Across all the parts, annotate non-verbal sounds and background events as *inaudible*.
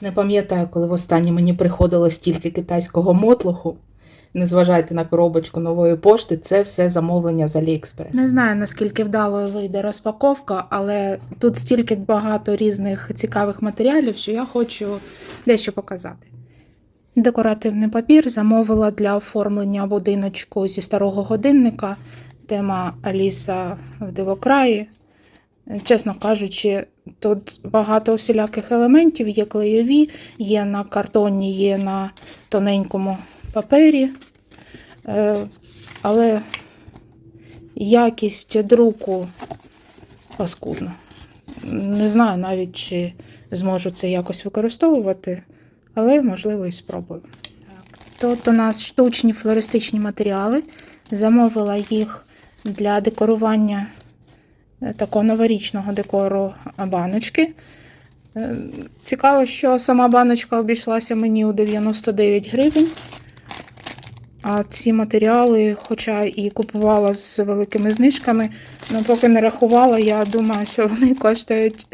Не пам'ятаю, коли востаннє мені приходило стільки китайського мотлуху. Не зважайте на коробочку нової пошти, це все замовлення з Аліекспрес. Не знаю, наскільки вдалою вийде розпаковка, але тут стільки багато різних цікавих матеріалів, що я хочу дещо показати. Декоративний папір замовила для оформлення будиночку зі старого годинника. Тема Аліса в дивокраї. Чесно кажучи, тут багато всіляких елементів, є клейові, є на картоні, є на тоненькому папері. Е, Але якість друку паскудна. Не знаю навіть, чи зможу це якось використовувати, але можливо і спробую. Тут у нас штучні флористичні матеріали. Замовила їх для декорування такого новорічного декору баночки. Е, Цікаво, що сама баночка обійшлася мені у 99 гривень. А ці матеріали, хоча і купувала з великими знижками, але поки не рахувала, я думаю, що вони коштують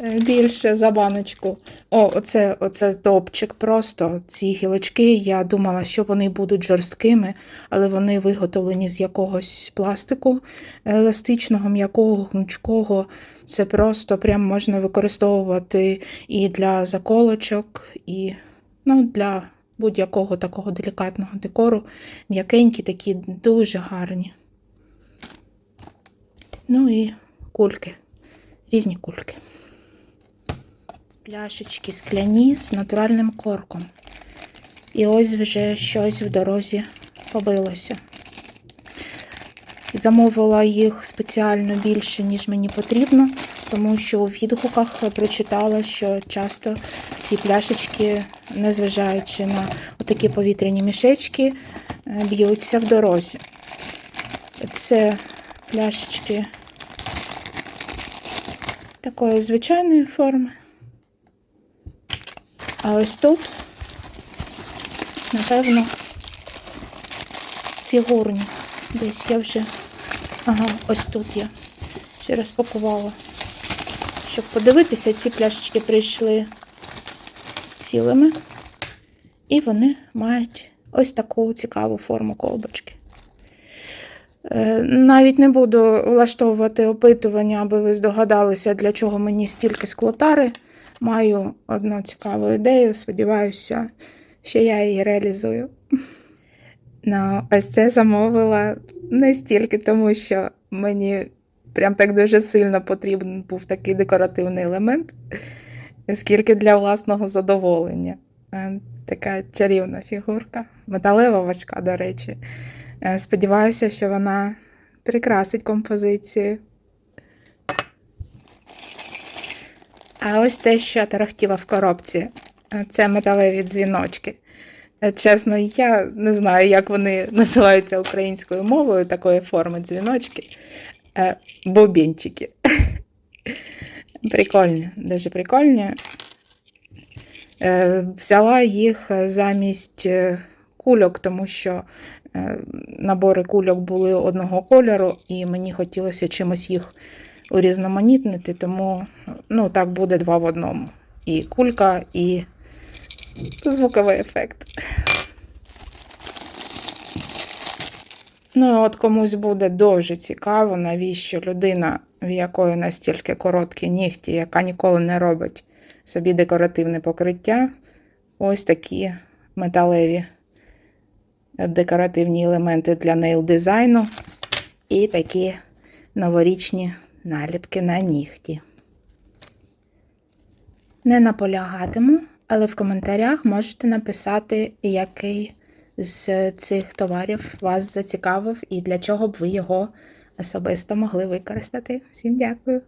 е, більше за баночку. О, оце, оце топчик просто. Ці гілочки. Я думала, що вони будуть жорсткими, але вони виготовлені з якогось пластику еластичного, м'якого, гнучкого. Це просто прям можна використовувати і для заколочок, і ну, для будь-якого такого делікатного декору. М'якенькі, такі дуже гарні. Ну і кульки, різні кульки. Пляшечки скляні з натуральним корком. І ось вже щось в дорозі побилося. Замовила їх спеціально більше, ніж мені потрібно, тому що у відгуках прочитала, що часто ці пляшечки, незважаючи на такі повітряні мішечки, е, б'ються в дорозі. Це пляшечки такої звичайної форми. А ось тут, напевно, фігурні. Десь я вже. Ага, ось тут я ще розпакувала. Щоб подивитися, ці пляшечки прийшли цілими. І вони мають ось таку цікаву форму колбочки. Е, Навіть не буду влаштовувати опитування, аби ви здогадалися, для чого мені стільки склотари. Маю одну цікаву ідею, сподіваюся, що я її реалізую. Ну, ось це замовила не стільки, тому що мені прям так дуже сильно потрібен був такий декоративний елемент, скільки для власного задоволення. Е, Така чарівна фігурка, металева важка, до речі. Е, Сподіваюся, що вона прикрасить композицію. А ось те, що тарахтіла в коробці, е, це металеві дзвіночки. Е, Чесно, я не знаю, як вони *laughs* називаються українською мовою такої форми дзвіночки. Е, Бобінчики. *laughs* Прикольні, дуже прикольні. Взяла їх замість кульок, тому що набори кульок були одного кольору, і мені хотілося чимось їх урізноманітнити, тому ну, так буде два в одному. І кулька, і звуковий ефект. Ну, от комусь буде дуже цікаво, навіщо людина, в якої настільки короткі нігті, яка ніколи не робить собі декоративне покриття, ось такі металеві декоративні елементи для нейл-дизайну і такі новорічні наліпки на нігті. Не наполягатиму, але в коментарях можете написати, який з цих товарів вас зацікавив і для чого б ви його особисто могли використати. Всім дякую!